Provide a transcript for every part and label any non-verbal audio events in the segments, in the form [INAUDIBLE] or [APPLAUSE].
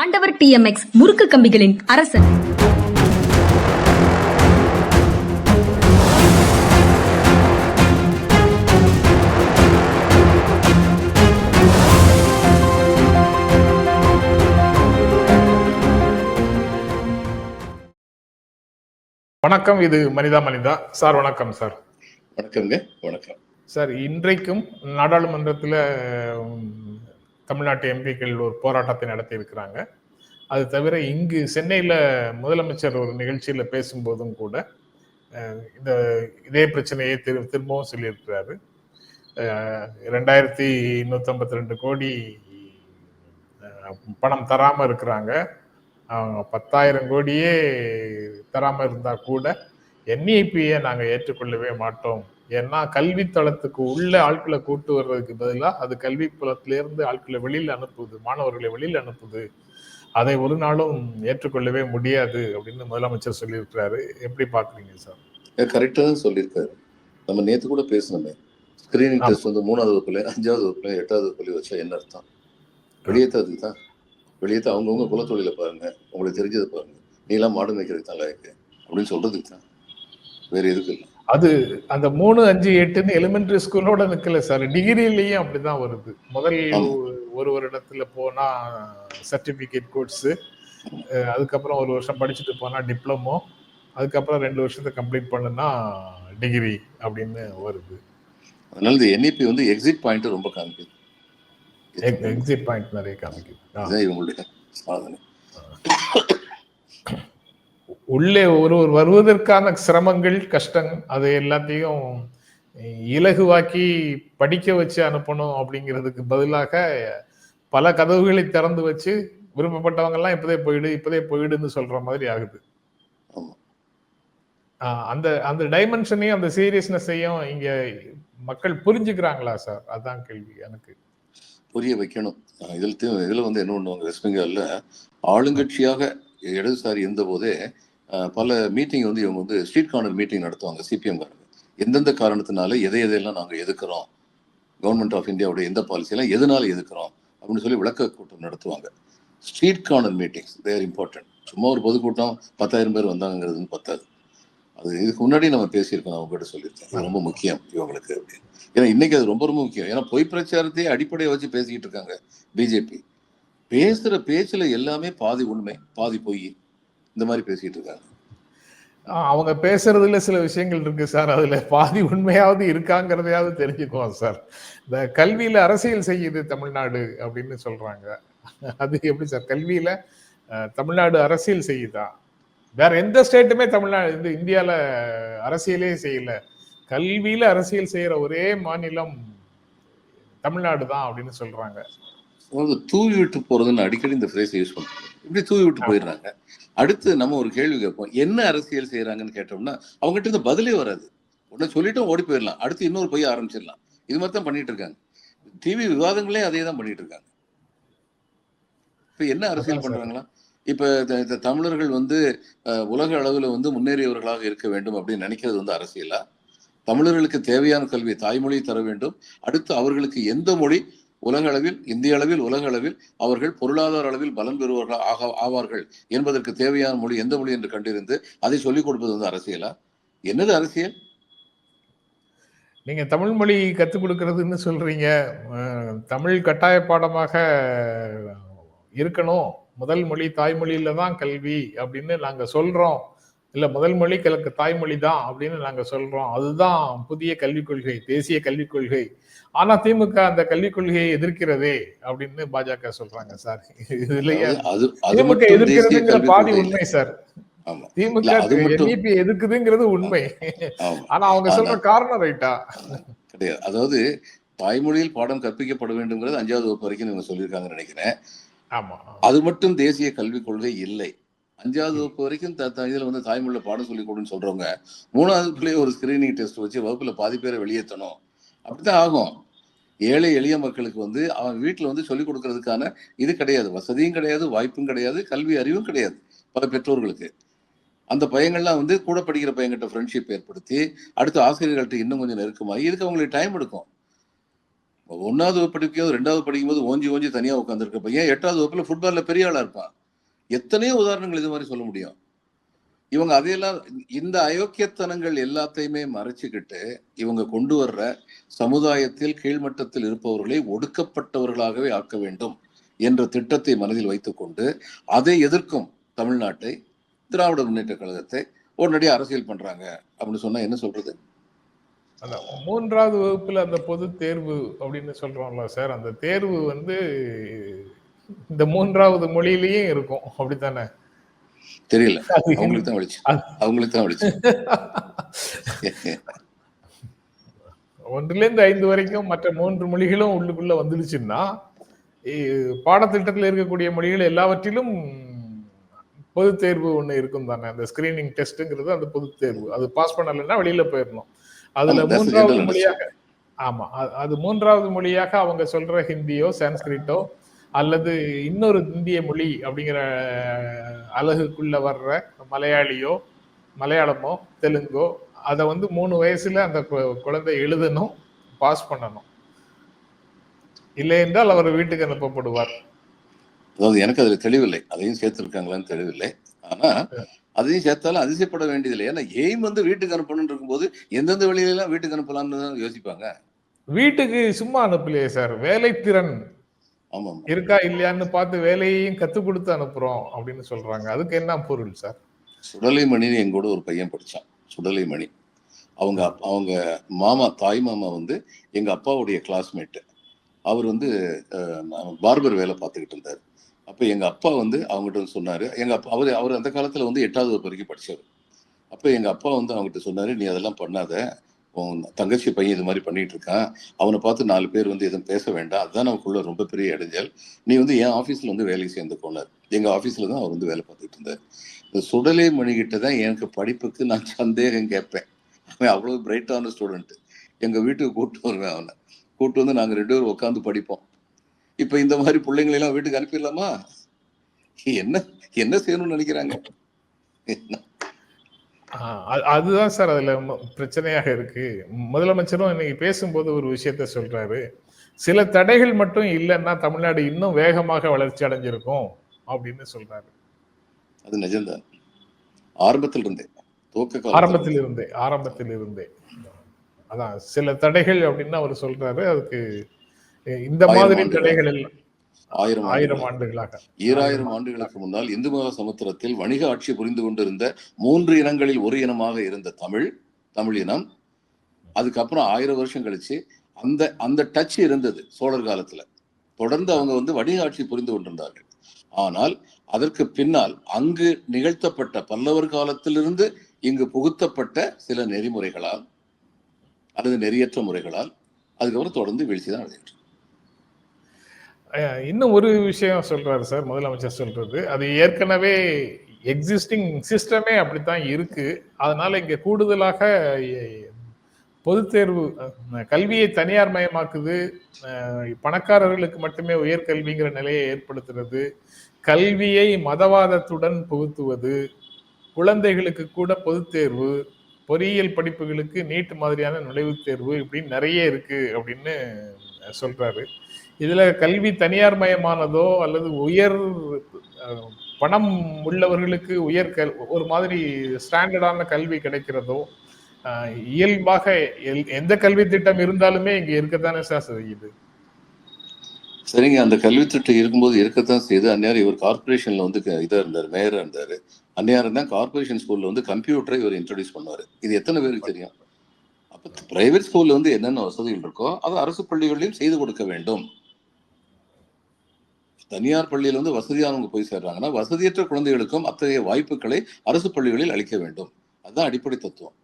ஆண்டவர் டிஎம்எக்ஸ் முறுக்கு கம்பிகளின் அரசன். வணக்கம் இது மனிதா மனிதா. சார் வணக்கம் சார். வணக்கங்க வணக்கம். சார் இன்றைக்கும் நாடாளுமன்றத்தில் தமிழ்நாட்டு எம்பிக்கள் ஒரு போராட்டத்தை நடத்தி இருக்கிறாங்க. அது தவிர இங்கு சென்னையில் முதலமைச்சர் ஒரு நிகழ்ச்சியில் பேசும்போதும் கூட இந்த இதே பிரச்சனையை திரு திரும்பவும் சொல்லியிருக்கிறாரு. ரெண்டாயிரத்தி நூற்றம்பத்தி ரெண்டு கோடி பணம் தராமல் இருக்கிறாங்க. அவங்க பத்தாயிரம் கோடியே தராமல் இருந்தால் கூட என்இபியை நாங்கள் ஏற்றுக்கொள்ளவே மாட்டோம். ஏன்னா கல்வி தளத்துக்கு உள்ள ஆட்களை கூட்டு வர்றதுக்கு பதிலாக அது கல்வி புலத்திலிருந்து ஆட்களை வெளியில் அனுப்புது மாணவர்களை வெளியில் அனுப்புது. அதை ஒரு நாளும் ஏற்றுக்கொள்ளவே முடியாது அப்படின்னு முதலமைச்சர் சொல்லியிருக்கிறாரு. எப்படி பார்க்குறீங்க சார்? கரெக்டாக தான் சொல்லியிருக்காரு. நம்ம நேற்று கூட பேசணுமே ஸ்கிரீனிங். டெஸ்ட் வந்து மூணாவது வகுப்புல அஞ்சாவது வகுப்புல எட்டாவது வகுப்புல வச்சா என்ன அர்த்தம்? வெளியேற்றது தான் வெளியேற்ற அவங்கவுங்க குலத்தொழில பாருங்க. உங்களுக்கு தெரிஞ்சதை பாருங்க. நீலாம் மாடு மேய்க்கிறதுக்கு தான் லாயக்கு. அப்படின்னு சொல்றதுக்கு தான் வேற எதுக்கு இல்லை. அது அந்த மூணு அஞ்சு எட்டுன்னு எலிமெண்டரி ஸ்கூலோட நிக்கல சார் டிகிரிலையும் அப்படிதான் வருது. முதல். ஒரு வருடத்துல போனா சர்டிபிகேட் கோர்ஸ் அதுக்கப்புறம் ஒரு வருஷம் படிச்சுட்டு போனா டிப்ளமோ அதுக்கப்புறம் ரெண்டு வருஷத்தை கம்ப்ளீட் பண்ணுனா டிகிரி அப்படின்னு வருது. அதனால இந்த என்இபி வந்து எக்ஸிட் பாயிண்ட் ரொம்ப காமிக்குது. எக்ஸிட் பாயிண்ட் நிறைய காமிக்குது. இவங்களுடைய சாதனை. உள்ளே ஒருவர் வருவதற்கான சிரமங்கள் கஷ்டங்கள் அது எல்லாத்தையும் இலகுவாக்கி படிக்க வச்சு அனுப்பணும் அப்படிங்கிறதுக்கு பதிலாக பல கதவுகளை திறந்து வச்சு விருப்பப்பட்டவங்க எல்லாம் இப்பதே போயிடு இப்பதே போயிடுன்னு சொல்ற மாதிரி ஆகுது. அந்த அந்த டைமென்ஷனையும் அந்த சீரியஸ்னஸையும் இங்க மக்கள் புரிஞ்சுக்கிறாங்களா சார்? அதான் கேள்வி எனக்கு. புரிய வைக்கணும். இதுல இதுல வந்து என்ன பண்ணுவாங்க வெஸ்ட் பெங்கால்ல ஆளுங்கட்சியாக இடதுசாரி இருந்த போதே அஹ், பல மீட்டிங் வந்து இவங்க வந்து ஸ்ட்ரீட் கார்னர் மீட்டிங் நடத்துவாங்க சிபிஎம் காரங்க. எந்தெந்த காரணத்தினால எதை எதையெல்லாம் நாங்க எதுக்குறோம்? கவர்மெண்ட் ஆஃப் இந்தியாவுடைய எந்த பாலிசியெல்லாம் எதனால எதுக்குறோம்? அப்படின்னு சொல்லி விளக்க கூட்டம் நடத்துவாங்க. Street corner meetings they're important சும்மா ஒரு பொதுக்கூட்டம் பத்தாயிரம் பேர் வந்தாங்கிறது பத்தாது. அது இதுக்கு முன்னாடி நம்ம பேசியிருக்கோம் நான் உங்ககிட்ட சொல்லியிருக்கேன். இது ரொம்ப முக்கியம் இவங்களுக்கு அப்படின்னு. ஏன்னா இன்னைக்கு அது ரொம்ப ரொம்ப முக்கியம். ஏன்னா பொய் பிரச்சாரத்தையே அடிப்படையை வச்சு பேசிக்கிட்டு இருக்காங்க பிஜேபி பேசுற பேச்சுல எல்லாமே பாதி உண்மை பாதி பொய். இந்த மாதிரி பேசிட்டு இருக்காங்க அவங்க பேசுறதுல சில விஷயங்கள் இருக்கு சார். அதுல பாதி உண்மையாவது இருக்காங்கிறதையாவது தெரிஞ்சுக்குவோம் சார். இந்த கல்வியில அரசியல் செய்யுது தமிழ்நாடு அப்படின்னு சொல்றாங்க. அது எப்படி சார்? கல்வியில தமிழ்நாடு அரசியல் செய்யுதா? வேற எந்த ஸ்டேட்டுமே தமிழ்நாடு இந்த இந்தியால அரசியலே செய்யல. கல்வியில அரசியல் செய்யற ஒரே மாநிலம் தமிழ்நாடு தான் அப்படின்னு சொல்றாங்க. தூவி விட்டு போறதுன்னு அடிக்கடி இந்த ஃப்ரேஸ் யூஸ் பண்ணுறாங்க இப்படி தூவி விட்டு போயிடுறாங்க. அடுத்து நம்ம ஒரு கேள்வி கேட்போம். என்ன அரசியல் செய்யறாங்கன்னு கேட்டோம்னா அவங்ககிட்ட இருந்து பதிலே வராது. உடனே சொல்லிட்டோம் ஓடி போயிடலாம். அடுத்து இன்னொரு பொய் ஆரம்பிச்சிடலாம். இது மாதிரி தான் பண்ணிட்டு இருக்காங்க. டிவி விவாதங்களே அதே தான் பண்ணிட்டு இருக்காங்க. இப்ப என்ன அரசியல். பண்றாங்களா? இப்ப தமிழர்கள் வந்து உலக அளவுல வந்து முன்னேறியவர்களாக இருக்க வேண்டும் அப்படின்னு நினைக்கிறது வந்து அரசியலா? தமிழர்களுக்கு தேவையான கல்வி தாய்மொழி தர வேண்டும். அடுத்து அவர்களுக்கு எந்த மொழி உலக அளவில் இந்திய அளவில் உலக அளவில் அவர்கள் பொருளாதார அளவில் பலன் பெறுவர்கள் ஆக ஆவார்கள் என்பதற்கு தேவையான மொழி எந்த மொழி என்று கண்டிருந்து அதை சொல்லிக் கொடுப்பது வந்து அரசியலா? என்னது அரசியல்? நீங்க தமிழ் மொழி கற்றுக் கொடுக்கறதுன்னு சொல்றீங்க. தமிழ் கட்டாய பாடமாக இருக்கணும். முதல் மொழி தாய்மொழியில தான் கல்வி அப்படின்னு நாங்க சொல்றோம். இல்ல முதல் மொழி கிழக்கு தாய்மொழி தான் அப்படின்னு நாங்க சொல்றோம். அதுதான் புதிய கல்விக் கொள்கை தேசிய கல்விக் கொள்கை. ஆனா திமுக அந்த கல்விக் கொள்கையை எதிர்க்கிறதே அப்படின்னு பாஜக சொல்றாங்க சார். இதுலயே திமுக எதிர்க்கிறதுங்கிற பாதி உண்மை. சார். திமுக என்இபி எதிர்க்குதுங்கிறது உண்மை. ஆனா அவங்க சொல்ற காரணம் ரைட்டா? கிடையாது. அதாவது தாய்மொழியில் பாடம் கற்பிக்கப்பட வேண்டும்ங்கிறது அஞ்சாவது வகுப்பு வரைக்கும் இவங்க சொல்லியிருக்காங்கன்னு நினைக்கிறேன். ஆமா. அது மட்டும் தேசிய கல்விக் கொள்கை இல்லை. அஞ்சாவது வகுப்பு வரைக்கும் த- த- இதுல வந்து தாய்மொழியில பாடம் சொல்லிக் கொடுன்னு சொல்றவங்க மூணாவதுக்குள்ளேயே ஒரு ஸ்கிரீனிங் டெஸ்ட் வச்சு வகுப்புல பாதி பேரை வெளியேற்றணும். அப்படித்தான் ஆகும். ஏழை எளிய மக்களுக்கு வந்து அவன் வீட்டுல வந்து சொல்லிக் கொடுக்கறதுக்கான இது கிடையாது. வசதியும் கிடையாது வாய்ப்பும் கிடையாது கல்வி அறிவும் கிடையாது பல பெற்றோர்களுக்கு. அந்த பையங்கள்லாம் வந்து கூட படிக்கிற பையன்கிட்ட ஃப்ரெண்ட்ஷிப் ஏற்படுத்தி அடுத்து ஆசிரியர்கள்ட்ட இன்னும் கொஞ்சம் நெருக்கமாகி இதுக்கு அவங்களுக்கு டைம் எடுக்கும். ஒன்னாவது படிக்கும் ரெண்டாவது படிக்கும்போது ஓஞ்சி ஓஞ்சி தனியா உட்காந்துருக்க பையன் எட்டாவது வகுப்புல ஃபுட்பால்ல பெரிய ஆளா இருப்பான். எத்தனையோ உதாரணங்கள் இது மாதிரி சொல்ல முடியும். இவங்க அதையெல்லாம் இந்த அயோக்கியத்தனங்கள் எல்லாத்தையுமே மறைச்சுக்கிட்டு இவங்க கொண்டு வர்ற சமுதாயத்தில் கீழ்மட்டத்தில் இருப்பவர்களை ஒடுக்கப்பட்டவர்களாகவே ஆக்க வேண்டும் என்ற திட்டத்தை மனதில் வைத்துக்கொண்டு அதை எதிர்க்கும் தமிழ்நாட்டை திராவிட முன்னேற்ற கழகத்தை உடனடியாக அரசியல் பண்றாங்க. அப்படின்னு சொன்னா என்ன சொல்றது? மூன்றாவது வகுப்புல அந்த பொது தேர்வு அப்படின்னு சொல்றோம்ல சார் அந்த தேர்வு வந்து இந்த மூன்றாவது மொழியிலயும் இருக்கும். அப்படித்தானே? தெரியல. அவங்களுக்கு தான் வலிச்சு. அவங்களுக்கு தான் வலிச்சு. [LAUGHS] ஒன்றுல இருந்து ஐந்து வரைக்கும் மற்ற மூன்று மொழிகளும் உள்ளுக்குள்ள வந்துடுச்சுன்னா பாடத்திட்டத்தில் இருக்கக்கூடிய மொழிகள் எல்லாவற்றிலும் பொது தேர்வு ஒண்ணு இருக்கும் தானே? அந்த ஸ்கிரீனிங் டெஸ்ட்ங்கிறது அந்த பொது தேர்வு அது பாஸ் பண்ணலைன்னா வெளியில போயிடணும். அதுல மூன்றாவது மொழியாக ஆமா அது மூன்றாவது மொழியாக அவங்க சொல்ற ஹிந்தியோ சான்ஸ்கிரிட்டோ அல்லது இன்னொரு இந்திய மொழி அப்படிங்கிற அலகுக்குள்ள வர்ற மலையாளியோ மலையாளமோ தெலுங்கோ அதை வந்து மூணு வயசுல அந்த குழந்தை எழுதணும் பாஸ் பண்ணணும். இல்லை என்றால் அவர் வீட்டுக்கு அனுப்பப்படுவார். அதாவது எனக்கு அதுல தெளிவில்லை. அதையும் சேர்த்திருக்காங்களான்னு தெளிவில்லை. ஆனா அதையும் சேர்த்தாலும் அதிசயப்பட வேண்டியதில்லை. ஏன்னா எய்ம் வந்து வீட்டுக்கு அனுப்பணும்னு இருக்கும்போது எந்தெந்த வழியில எல்லாம் வீட்டுக்கு அனுப்பலாம்னு தான் யோசிப்பாங்க? வீட்டுக்கு சும்மா அனுப்பலையே சார். வேலைத்திறன். இருக்கா இல்லையான்னு பார்த்து வேலையையும் கத்து கொடுத்து அனுப்புறோம் அப்படின்னு சொல்றாங்க. அதுக்கு என்ன பொருள் சார்? சுடலை மணின்னு எங்கூட ஒரு பையன் படிச்சான். சுடலை மணி அவங்க அவங்க மாமா தாய் மாமா வந்து எங்க அப்பாவுடைய கிளாஸ்மேட்டு அவர் வந்து பார்பர் வேலை பார்த்துக்கிட்டு இருந்தார். அப்போ எங்க அப்பா வந்து அவங்ககிட்ட சொன்னாரு எங்க அப்பா அவர் அவர் அந்த காலத்துல வந்து எட்டாவது வகுப்பு வரைக்கும் படிச்சவர். அப்போ எங்க அப்பா வந்து அவங்ககிட்ட சொன்னாரு நீ அதெல்லாம் பண்ணாத. தங்கச்சி பையன் இது மாதிரி பண்ணிட்டு இருக்கான். அவனை பார்த்து நாலு பேர் வந்து எதுவும் பேச வேண்டாம். அதுதான் நமக்குள்ள ரொம்ப பெரிய இடைஞ்சல். நீ வந்து என் ஆஃபீஸில் வந்து வேலைக்கு சேர்ந்துக்கோனார் எங்கள் ஆஃபீஸில் தான் அவர் வந்து வேலை பார்த்துட்டு இருந்தார். இந்த சுடலை மணிகிட்ட தான் எனக்கு படிப்புக்கு நான் சந்தேகம் கேட்பேன். அவன் அவ்வளோ பிரைட்டான ஸ்டூடெண்ட்டு எங்கள் வீட்டுக்கு கூப்பிட்டு வருவேன் அவனை. கூப்பிட்டு வந்து நாங்கள் ரெண்டு பேரும் உட்காந்து படிப்போம். இப்போ இந்த மாதிரி பிள்ளைங்களெல்லாம் வீட்டுக்கு அனுப்பிடலாமா? என்ன என்ன செய்யணும்னு நினைக்கிறாங்க? என்ன? அதுதான் சார் அதுல பிரச்சனையாக இருக்கு. முதலமைச்சரும் இன்னைக்கு பேசும்போது ஒரு விஷயத்த சொல்றாரு. சில தடைகள் மட்டும் இல்லைன்னா தமிழ்நாடு இன்னும் வேகமாக வளர்ச்சி அடைஞ்சிருக்கும் அப்படின்னு சொல்றாரு. அது நிஜம்தான் ஆரம்பத்தில் இருந்தே ஆரம்பத்தில் இருந்தே ஆரம்பத்தில் இருந்தே அதான் சில தடைகள் அப்படின்னு அவர் சொல்றாரு. அதுக்கு இந்த மாதிரி. தடைகள் எல்லாம் ஆயிரம் ஆயிரம் ஆண்டுகள். ஆண்டுகளாக. ஈராயிரம் ஆண்டுகளுக்கு முன்னால் இந்து மகா சமுத்திரத்தில் வணிக ஆட்சி புரிந்து கொண்டிருந்த மூன்று இனங்களில் ஒரு இனமாக இருந்த தமிழ் தமிழ் இனம். அதுக்கப்புறம் ஆயிரம் வருஷம் கழிச்சு அந்த அந்த டச் இருந்தது சோழர் காலத்துல. தொடர்ந்து அவங்க வந்து வணிக ஆட்சி புரிந்து கொண்டிருந்தார்கள். ஆனால் அதற்கு பின்னால் அங்கு நிகழ்த்தப்பட்ட பல்லவர் காலத்திலிருந்து இங்கு புகுத்தப்பட்ட சில நெறிமுறைகளால் அல்லது நெறியற்ற முறைகளால் அதுக்கப்புறம் தொடர்ந்து வீழ்ச்சி தான் அடைஞ்சிட்டு இன்னும் ஒரு விஷயம் சொல்றாரு சார் முதலமைச்சர் சொல்றது. அது ஏற்கனவே எக்ஸிஸ்டிங் சிஸ்டமே அப்படித்தான் இருக்கு. அதனால இங்க கூடுதலாக பொது தேர்வு கல்வியை தனியார் மயமாக்குது. பணக்காரர்களுக்கு மட்டுமே உயர்கல்விங்கிற நிலையை ஏற்படுத்துறது. கல்வியை மதவாதத்துடன் புகுத்துவது. குழந்தைகளுக்கு கூட பொது தேர்வு. பொறியியல் படிப்புகளுக்கு நீட் மாதிரியான நுழைவுத் தேர்வு இப்படின்னு நிறைய இருக்கு அப்படின்னு சொல்றாரு. இதுல கல்வி தனியார் மயமானதோ அல்லது உயர் பணம் உள்ளவர்களுக்கு உயர் கல் ஒரு மாதிரி ஸ்டாண்டர்டான கல்வி கிடைக்கிறதோ இயல்பாக எல்- எந்த கல்வி திட்டம் இருந்தாலுமே இங்க இருக்கத்தானே சார் செய்யுது. சரிங்க. அந்த கல்வி திட்டம் இருக்கும்போது இருக்கத்தான் செய்யுது. அந்நேரம் இவர் கார்பரேஷன்ல வந்து இதாக இதா இருந்தார் மேயரா இருந்தாரு. அந்நேரம் தான் கார்பரேஷன் ஸ்கூல்ல வந்து கம்ப்யூட்டரை இவர் இன்ட்ரடியூஸ் பண்ணுவாரு. இது எத்தனை பேருக்கு தெரியும்? அப்ப பிரைவேட் ஸ்கூல்ல வந்து என்னென்ன வசதிகள் இருக்கோ அதை அரசு பள்ளிகளிலும் செய்து கொடுக்க வேண்டும். தனியார் பள்ளியில வந்து வசதியானவங்க போய் சேர்றாங்கன்னா வசதியற்ற குழந்தைகளுக்கும் அத்தகைய வாய்ப்புகளை அரசு பள்ளிகளில் அளிக்க வேண்டும். அதுதான் அடிப்படை தத்துவம்.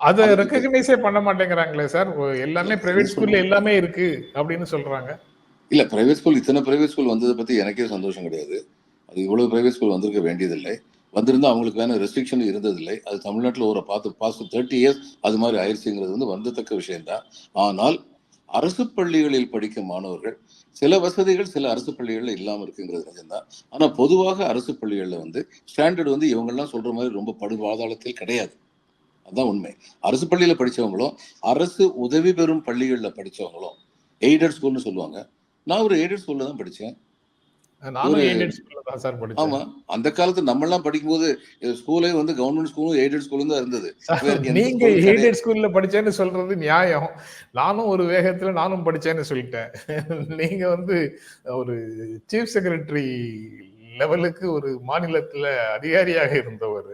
அதை ரெக்கக்னைஸே பண்ண மாட்டேங்கிறாங்களே சார். எல்லாமே பிரைவேட் ஸ்கூல்ல எல்லாமே இருக்கு அப்படின்னு சொல்றாங்க. இல்ல பிரைவேட் ஸ்கூல் இத்தனை பிரைவேட் ஸ்கூல் வந்ததை பத்தி எனக்கே சந்தோஷம் கிடையாது. அது இவ்வளவு பிரைவேட் ஸ்கூல் வந்திருக்க வேண்டியதில்லை. வந்திருந்தா அவங்களுக்கு வேணா ரெஸ்ட்ரிக்ஷன் இருந்ததில்லை. அது தமிழ்நாட்டில் ஒரு பார்த்து பாஸ்ட் தேர்ட்டி இயர்ஸ் அது மாதிரி ஆயிடுச்சுங்கிறது வந்து வருந்தத்தக்க விஷயம்தான். ஆனால் அரசு பள்ளிகளில் படிக்கும் மாணவர்கள் சில வசதிகள் சில அரசு பள்ளிகளில் இல்லாம இருக்குங்கிறது நிஜம்தான். ஆனா பொதுவாக அரசு பள்ளிகளில் வந்து ஸ்டாண்டர்ட் வந்து இவங்கெல்லாம் சொல்ற மாதிரி ரொம்ப படுவாதாளத்தில் கிடையாது. அதான் உண்மை. அரசு பள்ளியில படிச்சவங்களும் அரசு உதவி பெறும் பள்ளிகளில் படிச்சவங்களும் எய்டட் ஸ்கூல்னு சொல்லுவாங்க. நான் ஒரு எய்டட் ஸ்கூல்ல தான் படிச்சேன். ஆமா அந்த காலத்து நம்ம எல்லாம் படிக்கும்போது ஸ்கூலே வந்து கவர்மெண்ட் ஸ்கூலும் எய்டட் ஸ்கூலும் தான் இருந்தது. நீங்க. எய்டட் ஸ்கூல்ல படிச்சேன்னு சொல்றது நியாயம். நானும் ஒரு வேகத்துல நானும் படிச்சேன்னு சொல்லிட்டேன். [LAUGHS] நீங்க வந்து ஒரு சீஃப் செக்ரட்டரி லெவலுக்கு ஒரு மாநிலத்துல அதிகாரியாக இருந்தவர்.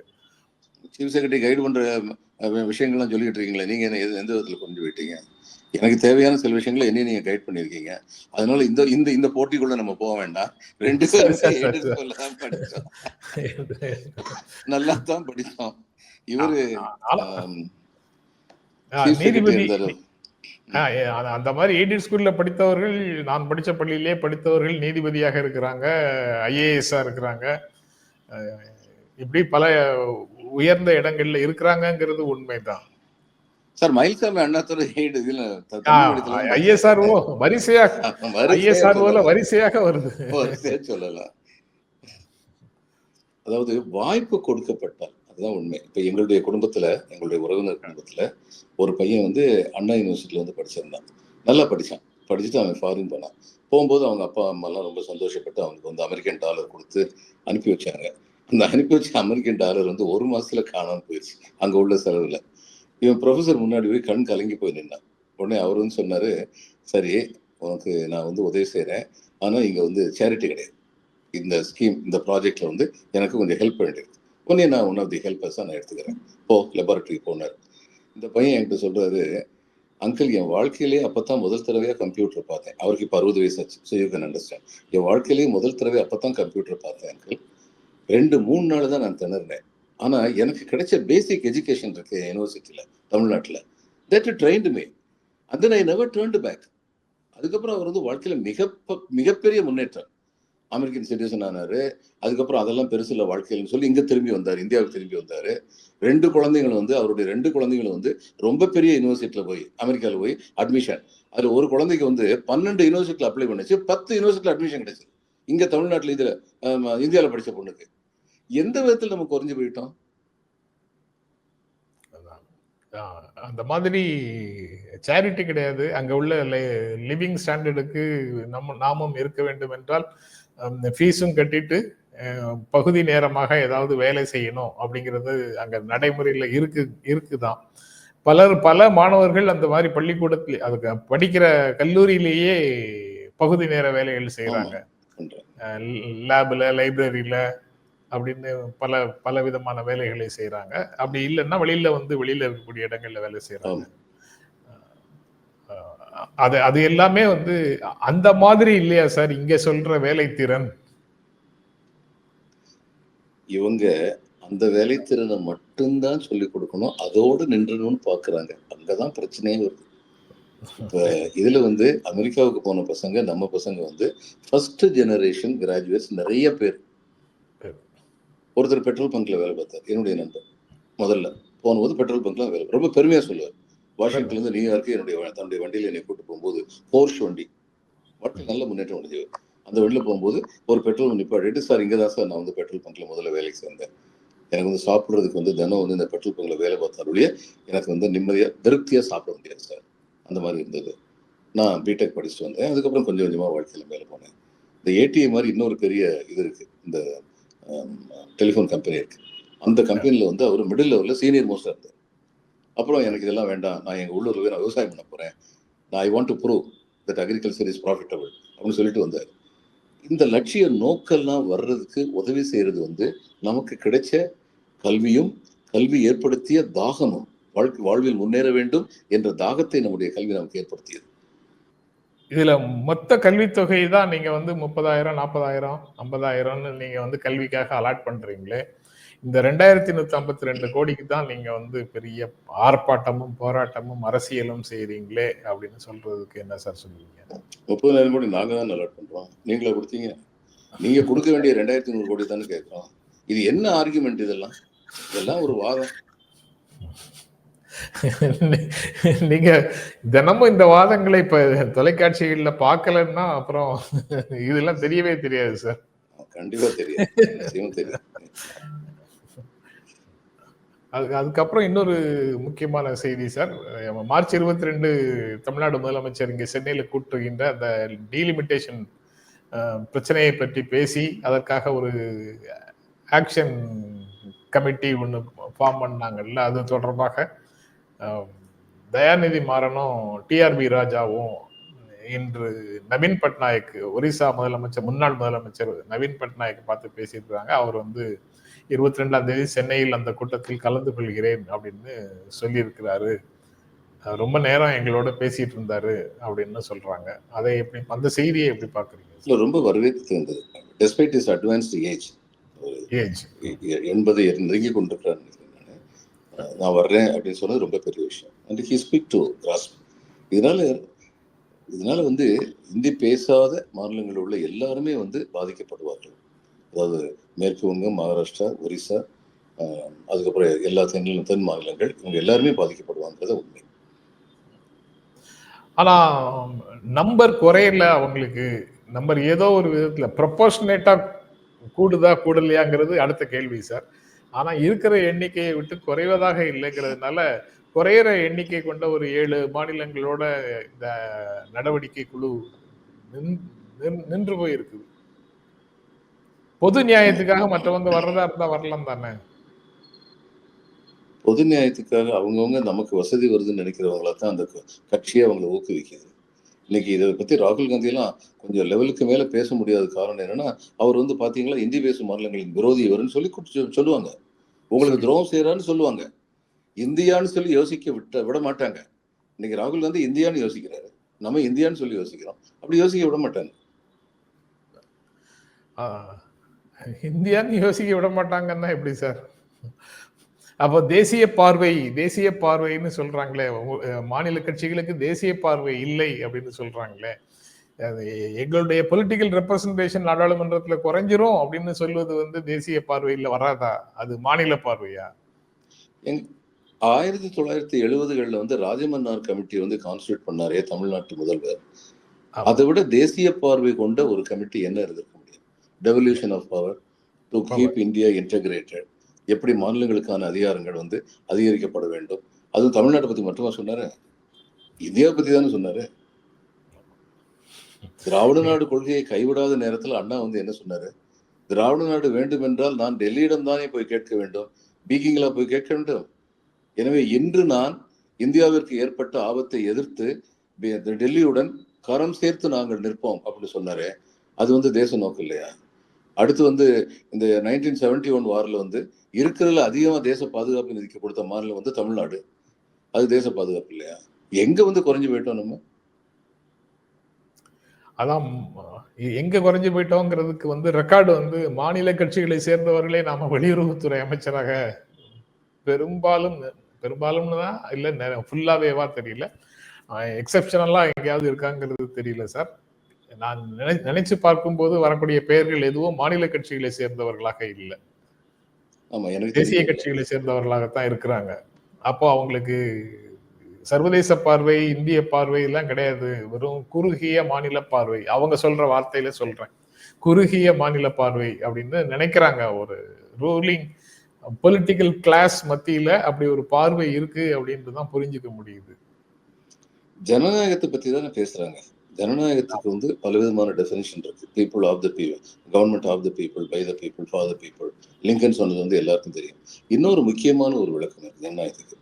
சீஃப் செக்ரட்டரி கைடு பண்ற விஷயங்கள்லாம் சொல்லிட்டு இருக்கீங்களே நீங்க எந்த விதத்துல கொண்டு போயிட்டீங்க எனக்கு தேவையான சில விஷயங்களை என்னையும் நீங்க கைட் பண்ணிருக்கீங்க அதனால இந்த இந்த இந்த போட்டிக்குள்ள நம்ம போக வேண்டாம். ரெண்டு தான் படிச்சோம் நல்லா தான் படிச்சோம் இவரு அந்த- மாதிரி எய்டட் ஸ்கூல்ல படித்தவர்கள் நான் படிச்ச பள்ளியிலே படித்தவர்கள் நீதிபதியாக இருக்கிறாங்க ஐஏஎஸ்ஆ இருக்கிறாங்க. இப்படி பல உயர்ந்த இடங்கள்ல இருக்கிறாங்கிறது உண்மைதான். சார் இதுல த- தமிழ் வழித்துல தான் ஐஎஸ்ஆர்ஓ வரிசையாக வருது. வரிசையா சொல்லலாம். அதாவது வாய்ப்பு கொடுக்கப்பட்டால் அதுதான் உண்மை. இப்ப எங்களுடைய குடும்பத்துல எங்களுடைய உறவினர் குடும்பத்துல ஒரு பையன் வந்து அண்ணா யூனிவர்சிட்டியில வந்து படிச்சிருந்தான். நல்லா படிச்சான். படிச்சுட்டு அவன் ஃபாரின் போனான். போகும்போது அவங்க அப்பா அம்மா எல்லாம் ரொம்ப சந்தோஷப்பட்டு அவனுக்கு வந்து அமெரிக்கன் டாலர் கொடுத்து அனுப்பி வச்சாங்க. அந்த அனுப்பி வச்ச அமெரிக்கன் டாலர் வந்து ஒரு மாசத்துல காணாம போயிடுச்சு அங்க உள்ள செலவுல. இவன் ப்ரொஃபசர் முன்னாடி போய் கண் கலங்கி போய் நின்னான். உடனே அவர் வந்து சொன்னாரு சரி உனக்கு நான் வந்து உதவி செய்கிறேன் ஆனால் இங்கே வந்து சேரிட்டி கிடையாது. இந்த ஸ்கீம் இந்த ப்ராஜெக்டில் வந்து எனக்கு கொஞ்சம் ஹெல்ப் பண்ணிடுது உடனே நான் ஒன் ஆஃப் தி ஹெல்பர்ஸாக நான் எடுத்துக்கிறேன். போ லெபார்ட்டரி போனார். இந்த பையன் என்கிட்ட சொல்றாரு அங்கிள் என் வாழ்க்கையிலேயே அப்பதான் முதல் தடவையாக கம்ப்யூட்டர் பார்த்தேன். அவருக்கு இப்போ அறுபது வயசு ஆச்சு. ஸோ யூ கேன் அண்டர்ஸ்டாண்ட் என் வாழ்க்கையிலேயே முதல் தடவை அப்பதான் கம்ப்யூட்டர் பார்த்தேன் அங்கிள் ரெண்டு மூணு நாள் தான் நான் திணறினேன். ஆனால் எனக்கு கிடைச்ச பேசிக் எஜுகேஷன் இருக்கு யூனிவர்சிட்டியில் தமிழ்நாட்டில். தட் ட்ரெயின்டு மே அந்த ஐ நெவர் டேர்ன்டு பேக் அதுக்கப்புறம் அவர் வந்து வாழ்க்கையில் மிக மிகப்பெரிய முன்னேற்றம். அமெரிக்கன் சிட்டிசன் ஆனார். அதுக்கப்புறம் அதெல்லாம் பெருசில் வாழ்க்கையில்னு சொல்லி இங்கே திரும்பி வந்தார். இந்தியாவுக்கு திரும்பி வந்தார். ரெண்டு குழந்தைங்களும் வந்து அவருடைய ரெண்டு குழந்தைங்களும் வந்து ரொம்ப பெரிய யூனிவர்சிட்டியில் போய் அமெரிக்காவில் போய் அட்மிஷன் அதில் ஒரு குழந்தைக்கு வந்து பன்னெண்டு யூனிவர்சிட்டியில் அப்ளை பண்ணுச்சு. பத்து யூனிவர்சிட்டியில் அட்மிஷன் கிடைச்சிது. இங்கே தமிழ்நாட்டில் இதில் இந்தியாவில் படித்த பொண்ணுக்கு. எந்த விதத்தில் நம்ம குறைஞ்சு போயிட்டோம்? அந்த மாதிரி சேரிட்டி கிடையாது. அங்க உள்ள லிவிங் ஸ்டாண்டர்டுக்கு நம்ம நாமும் இருக்க வேண்டும் என்றால் ஃபீஸும் கட்டிட்டு பகுதி நேரமாக ஏதாவது வேலை செய்யணும் அப்படிங்கிறது அங்க நடைமுறையில இருக்கு இருக்குதான். பலர் பல மாணவர்கள் அந்த மாதிரி பள்ளிக்கூடத்தில் அதுக்கு படிக்கிற கல்லூரியிலேயே பகுதி நேர வேலைகள் செய்யறாங்க லேபில் லைப்ரரியில அப்படின்னு பல பல விதமான வேலைகளை செய்றாங்க. அப்படி இல்லைன்னா வெளியில வந்து வெளியில இருக்கக்கூடிய இடங்கள்ல வேலை செய்றாங்க. அஹ் அது அது எல்லாமே வந்து அந்த மாதிரி இல்லையா சார்? இங்க சொல்ற வேலை திறன். இவங்க அந்த வேலைத்திறனை மட்டும்தான் சொல்லி கொடுக்கணும். அதோடு நின்றணும்னு பாக்குறாங்க. அங்கதான் பிரச்சனையே வருது. இப்ப இதுல வந்து அமெரிக்காவுக்கு போன பசங்க நம்ம பசங்க வந்து ஃபர்ஸ்ட் ஜெனரேஷன் கிராஜுவேட்ஸ் நிறைய பேர். ஒருத்தர் பெட்ரோல் பங்க்ல வேலை பார்த்தார். என்னுடைய நண்பர். முதல்ல போகும்போது பெட்ரோல் பங்க்ல வேலை ரொம்ப பெருமையா சொல்லுவார். வாஷிங்டன்ல இருந்து நியூயார்க்கு என்னுடைய தன்னுடைய வண்டியில என்னை கூட்டு போகும்போது போர்ஷ் வண்டி. வாழ்க்கை நல்ல முன்னேற்றம் அடைஞ்சவர். அந்த வண்டியில போகும்போது ஒரு பெட்ரோல் நிப்பாட்டிட்டு சார் இங்க தான் சார். நான் வந்து பெட்ரோல் பங்க்ல முதல்ல வேலைக்கு சேர்ந்தேன். எனக்கு வந்து சாப்பிட்றதுக்கு வந்து தினம் வந்து இந்த பெட்ரோல் பங்க்ல வேலை பார்த்தாலுடைய எனக்கு வந்து நிம்மதியா திருப்தியா சாப்பிட முடியாது சார். அந்த மாதிரி இருந்தது. நான் பிடெக் படிச்சுட்டு வந்தேன். அதுக்கப்புறம் கொஞ்சம் கொஞ்சமா வாழ்க்கையில மேலே போனேன். இந்த ஏடிஎம் மாதிரி இன்னொரு பெரிய இது இருக்கு. இந்த டெலிஃபோன் கம்பெனி இருக்கு. அந்த கம்பெனியில் வந்து அவர் மிடில் லெவலில் சீனியர் மோஸ்டாக இருந்தார் அப்புறம் எனக்கு இதெல்லாம் வேண்டாம். நான் எங்கள் உள்ளூரில் போய் நான் விவசாயம் பண்ண போகிறேன் நான் I want to prove that agriculture is profitable அப்படின்னு சொல்லிட்டு வந்தார். இந்த லட்சிய நோக்கெல்லாம் வர்றதுக்கு உதவி செய்கிறது வந்து நமக்கு கிடைச்ச கல்வியும் கல்வி ஏற்படுத்திய தாகமும் வாழ்க்கை வாழ்வில் முன்னேற வேண்டும் என்ற தாகத்தை நம்முடைய கல்வி நமக்கு ஏற்படுத்தியது. இதுல மொத்த கல்வித்தொகை தான் நீங்க வந்து முப்பதாயிரம் நாற்பதாயிரம் ஐம்பதாயிரம்னு நீங்க வந்து கல்விக்காக அலாட் பண்றீங்களே இந்த ரெண்டாயிரத்தி நூத்தி ஐம்பத்தி ரெண்டு கோடிக்கு தான் நீங்க வந்து பெரிய ஆர்ப்பாட்டமும் போராட்டமும் அரசியலும் செய்றீங்களே அப்படின்னு சொல்றதுக்கு என்ன சார் சொல்லுவீங்க? முப்பதாயிரம் கோடி நாங்க தான் அலாட் பண்றோம். நீங்களே கொடுத்தீங்க. நீங்க கொடுக்க வேண்டிய ரெண்டாயிரத்தி நூறு கோடி தானே கேட்கிறோம். இது என்ன ஆர்குமெண்ட் இதெல்லாம்? இதெல்லாம் ஒரு வாதம். நீங்க தினமும் இந்த வாதங்களை இப்ப தொலைக்காட்சிகள்ல பார்க்கலன்னா அப்புறம் இதெல்லாம் தெரியவே தெரியாது சார் கண்டிப்பா தெரியும். அதுக்கு அதுக்கப்புறம் இன்னொரு முக்கியமான செய்தி சார் மார்ச் இருபத்தி ரெண்டு தமிழ்நாடு முதலமைச்சர் இங்கே சென்னையில் கூட்டுகின்ற அந்த டீலிமிட்டேஷன் பிரச்சனையை பற்றி பேசி அதற்காக ஒரு ஆக்ஷன் கமிட்டி ஒன்று ஃபார்ம் பண்ணாங்கல்ல அது தொடர்பாக தயாநிதி மாறனும் டிஆர்பி ராஜாவும் இன்று நவீன் பட்நாயக் ஒரிசா முதலமைச்சர் முன்னாள் முதலமைச்சர் நவீன் பட்நாயக் பார்த்து பேசியிருக்கிறாங்க. அவர் வந்து இருபத்தி ரெண்டாம் தேதி சென்னையில் அந்த கூட்டத்தில் கலந்து கொள்கிறேன் அப்படின்னு சொல்லியிருக்கிறாரு. ரொம்ப நேரம் எங்களோட பேசிட்டு இருந்தாரு அப்படின்னு சொல்றாங்க. அதை எப்படி அந்த செய்தியை எப்படி பாக்குறீங்க ரொம்ப வரவேற்று இருந்தது despite is advanced age age எண்பது நெருங்கி கொண்டிருக்கிறார். நான் வர்றேன் அப்படின்னு சொன்னது ரொம்ப பெரிய விஷயம். And he speak to grasp இதனால இதனால வந்து இந்தி பேசாத மாநிலங்களில் உள்ள எல்லாருமே வந்து பாதிக்கப்படுவார்கள். அதாவது மேற்கு வங்கம் மகாராஷ்டிரா ஒரிசா அதுக்கப்புறம் எல்லா தென் தென் மாநிலங்கள் இவங்க எல்லாருமே பாதிக்கப்படுவாங்கிறத உண்மை. ஆனா நம்பர் குறையல அவங்களுக்கு. நம்பர் ஏதோ ஒரு விதத்துல ப்ரொபோஷனேட்டா கூடுதா கூடலையாங்கிறது அடுத்த கேள்வி சார். ஆனா இருக்கிற எண்ணிக்கையை விட்டு குறைவதாக இல்லைங்கிறதுனால குறையிற எண்ணிக்கை கொண்ட ஒரு ஏழு மாநிலங்களோட இந்த நடவடிக்கை குழு நின்- நின்- நின்று போயிருக்குது பொது நியாயத்துக்காக மற்றவங்க வர்றதா இருந்தா வரலாம் தானே? பொது நியாயத்துக்காக அவங்கவுங்க நமக்கு வசதி வருதுன்னு நினைக்கிறவங்கள தான் அந்த க- கட்சியை அவங்களை ஊக்குவிக்குது. இன்னைக்கு இதை பத்தி ராகுல் காந்தியெல்லாம் கொஞ்சம் லெவலுக்கு மேல பேச முடியாத காரணம் என்னன்னா அவர் வந்து பாத்தீங்களா இந்தி பேசும் மாநிலங்களின் விரோதி இவருன்னு சொல்லி சொல்லுவாங்க. உங்களுக்கு துரோகம் செய்யறான்னு சொல்லுவாங்க. இந்தியான்னு சொல்லி யோசிக்க விட்ட விட மாட்டாங்க. இன்னைக்கு ராகுல் காந்தி இந்தியான்னு யோசிக்கிறாரு. நம்ம இந்தியான்னு சொல்லி யோசிக்கிறோம். அப்படி யோசிக்க விட மாட்டாங்க. ஆஹ், இந்தியான்னு யோசிக்க விட மாட்டாங்கன்னா எப்படி சார்? அப்போ தேசிய பார்வை தேசிய பார்வைன்னு சொல்றாங்களே மாநில கட்சிகளுக்கு தேசிய பார்வை இல்லை அப்படின்னு சொல்றாங்களே. எங்களுடைய பொலிட்டிக்கல் ரெப்ரசன்டேஷன் நாடாளுமன்றத்துல குறைஞ்சிரும் அப்படின்னு சொல்வது வந்து தேசிய பார்வையில் வராதா? அது மாநில பார்வையா? ஆயிரத்தி தொள்ளாயிரத்தி எழுபதுகள்ல வந்து ராஜமன்னார் கமிட்டி வந்து கான்ஸ்டியூட் பண்ணாரே தமிழ்நாட்டு முதல்வர். அதை விட தேசிய பார்வை கொண்ட ஒரு கமிட்டி என்ன இருந்திருக்க முடியும்? Devolution of power to keep India integrated எப்படி மாநிலங்களுக்கான அதிகாரங்கள் வந்து அதிகரிக்கப்பட வேண்டும்? அதுவும் தமிழ்நாட்டை பத்தி மட்டுமா சொன்னாரு? இந்தியா பத்தி தானே சொன்னாரு. திராவிட நாடு கொள்கையை கைவிடாத நேரத்தில் அண்ணா வந்து என்ன சொன்னாரு? திராவிட நாடு வேண்டும் என்றால் நான் டெல்லியிடம் தானே போய் கேட்க வேண்டும்? பீக்கிங்களா போய் கேட்க வேண்டும்? எனவே இன்று நான் இந்தியாவிற்கு ஏற்பட்ட ஆபத்தை எதிர்த்து டெல்லியுடன் கரம் சேர்த்து நாங்கள் நிற்போம் அப்படின்னு சொன்னாரு. அது வந்து தேச நோக்கம் இல்லையா? அடுத்து வந்து இந்த நைன்டீன் செவன்டி ஒன் வாரில் வந்து இருக்கிறதுல அதிகமாக தேச பாதுகாப்பு நிதிக்கு கொடுத்த மாநிலம் வந்து தமிழ்நாடு. அது தேச பாதுகாப்பு இல்லையா? எங்கே வந்து குறைஞ்சு போயிட்டோம் நம்ம? அதான் எங்க குறைஞ்சு போயிட்டோங்கிறதுக்கு வந்து ரெக்கார்டு வந்து மாநில கட்சிகளை சேர்ந்தவர்களே நாம வெளியுறவுத்துறை அமைச்சராக பெரும்பாலும் பெரும்பாலும்னு தான் இல்லை ஃபுல்லாகவேவா தெரியல. எக்ஸப்ஷனலா எங்கேயாவது இருக்காங்கிறது தெரியல சார் நான் நினை நினைச்சு பார்க்கும்போது வரக்கூடிய பெயர்கள் எதுவும் மாநில கட்சிகளை சேர்ந்தவர்களாக இல்லை. தேசிய. கட்சிகளை சேர்ந்தவர்களாகத்தான் இருக்கிறாங்க. அப்போ அவங்களுக்கு சர்வதேச பார்வை இந்திய பார்வை எல்லாம் கிடையாது. வெறும் குறுகிய மாநில பார்வை. அவங்க சொல்ற வார்த்தையில சொல்றேன். குறுகிய மாநில பார்வை அப்படின்னு நினைக்கிறாங்க. ஒரு ரூலிங் பொலிட்டிக்கல் கிளாஸ் மத்தியில அப்படி ஒரு பார்வை இருக்கு அப்படின்ட்டு தான் புரிஞ்சுக்க முடியுது. ஜனநாயகத்தை பத்தி தானே பேசுறாங்க. ஜனநாயகத்துக்கு வந்து பலவிதமான டெஃபினேஷன் இருக்கு. People of the people government of the people by the people for the people Lincoln சொன்னது வந்து எல்லாருக்கும் தெரியும். இன்னொரு முக்கியமான ஒரு விளக்கம் இருக்கு ஜனநாயகத்துக்கு.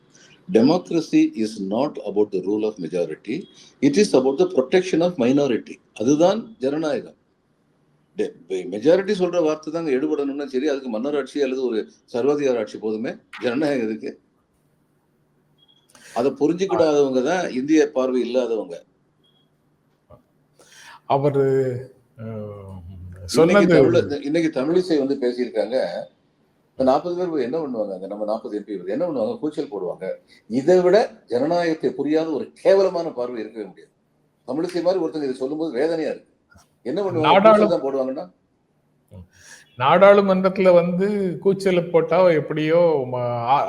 Democracy is not about the rule of majority it is about the protection of minority அதுதான் ஜனநாயகம். மெஜாரிட்டி சொல்ற வார்த்தை தாங்க எடுபடணும்னா சரி அதுக்கு மன்னர் ஆட்சி அல்லது ஒரு சர்வாதிகார ஆட்சி போதுமே. ஜனநாயகம் இருக்கு அதை புரிஞ்சுக்கிடாதவங்க தான் இந்திய பார்வை இல்லாதவங்க. அவரு சொன்னது இன்னைக்கு தமிழிசை வந்து பேசியிருக்காங்க. நாற்பது பேர் என்ன பண்ணுவாங்க? அங்க நம்ம நாற்பது எம்பி என்ன பண்ணுவாங்க? கூச்சல் போடுவாங்க. இதை விட ஜனநாயகத்தை புரியாத ஒரு கேவலமான பார்வை இருக்கவே முடியாது. தமிழிசை மாதிரி ஒருத்தங்க இதை சொல்லும்போது வேதனையா இருக்கு. என்ன பண்ணுவாங்க? போடுவாங்கன்னா? நாடாளுமன்றத்துல வந்து கூச்சல் போட்டா எப்படியோ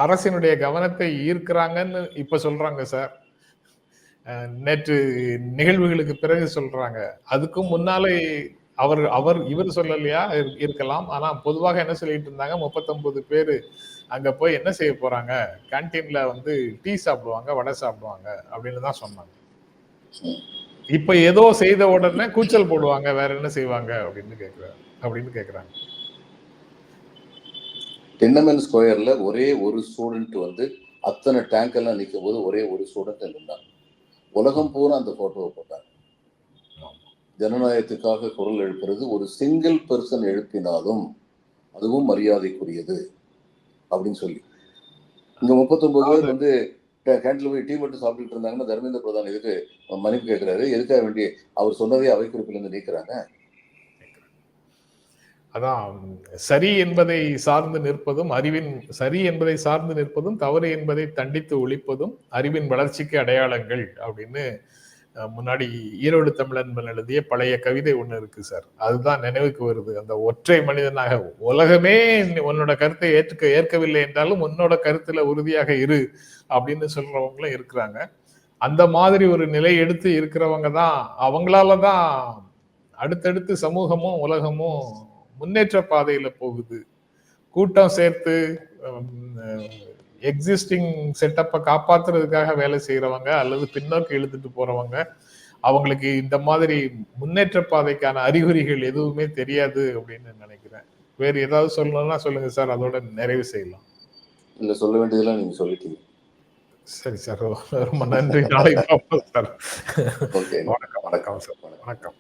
அரசினுடைய கவனத்தை ஈர்க்கிறாங்கன்னு இப்ப சொல்றாங்க சார். நேற்று நிகழ்வுகளுக்கு பிறகு சொல்றாங்க. அதுக்கும் முன்னாலே அவர் அவர் இவர் சொல்லலையா? இருக்கலாம். ஆனா பொதுவாக என்ன சொல்லிட்டு இருந்தாங்க? முப்பத்தொன்பது பேரு அங்க போய் என்ன செய்ய போறாங்க? கேன்டீன்ல வந்து டீ சாப்பிடுவாங்க வடை சாப்பிடுவாங்க அப்படின்னு தான் சொன்னாங்க. இப்ப ஏதோ செய்த உடனே கூச்சல் போடுவாங்க வேற என்ன செய்வாங்க அப்படின்னு கேக்குறாங்க அப்படின்னு கேக்குறாங்க. டென்னமன் ஸ்கொயர்ல ஒரே ஒரு ஸ்டூடெண்ட் வந்து அத்தனை டேங்க் எல்லாம் நிற்கும் போது ஒரே ஒரு ஸ்டூடெண்ட் இருந்தாங்க. உலகம் பூரா அந்த போட்டோவை போட்டாங்க. ஜனநாயகத்துக்காக குரல் எழுப்புறது ஒரு சிங்கிள் பர்சன் எழுப்பினாலும் அதுவும் மரியாதைக்குரியது அப்படின்னு சொல்லி. இங்க முப்பத்தொன்பது பேர் வந்து கேண்டில் போய் டீ மட்டும் சாப்பிட்டுட்டு இருந்தாங்கன்னா தர்மேந்திர பிரதான் எதுக்கு மன்னிப்பு கேட்கிறாரு எதுக்காக வேண்டிய அவர் சொன்னதே அவை குறிப்பிலிருந்து நீக்கிறாங்க? அதான் சரி என்பதை சார்ந்து நிற்பதும் அறிவின் சரி என்பதை சார்ந்து நிற்பதும் தவறு என்பதை தண்டித்து ஒழிப்பதும் அறிவின் வளர்ச்சிக்கு அடையாளங்கள் அப்படின்னு முன்னாடி ஈரோடு தமிழன்பன் எழுதிய பழைய கவிதை ஒன்று இருக்கு சார். அதுதான் நினைவுக்கு வருது. அந்த ஒற்றை மனிதனாக உலகமே உன்னோட கருத்தை ஏற்றுக்க ஏற்கவில்லை என்றாலும் உன்னோட கருத்துல உறுதியாக இரு அப்படின்னு சொல்றவங்களும் இருக்கிறாங்க. அந்த மாதிரி ஒரு நிலை எடுத்து இருக்கிறவங்க தான் அவங்களால தான் அடுத்தடுத்து சமூகமும் உலகமும் முன்னேற்ற பாதையில போகுது. கூட்டம் சேர்த்து எக்ஸிஸ்டிங் செட்டப்பை காப்பாத்துறதுக்காக வேலை செய்யறவங்க அல்லது பின்னோக்கி இழுத்துட்டு போறவங்க அவங்களுக்கு இந்த மாதிரி முன்னேற்ற பாதைக்கான அறிகுறிகள் எதுவுமே தெரியாது அப்படின்னு நினைக்கிறேன். வேறு ஏதாவது சொல்லணும்னா சொல்லுங்க சார் அதோட நிறைவு செய்யலாம். இல்ல சொல்ல வேண்டியதெல்லாம் நீங்க சொல்லிட்டீங்க. சரி சார் ரொம்ப நன்றி. நாளைக்கு சார். ஓகே. வணக்கம் வணக்கம் சார். வணக்கம்.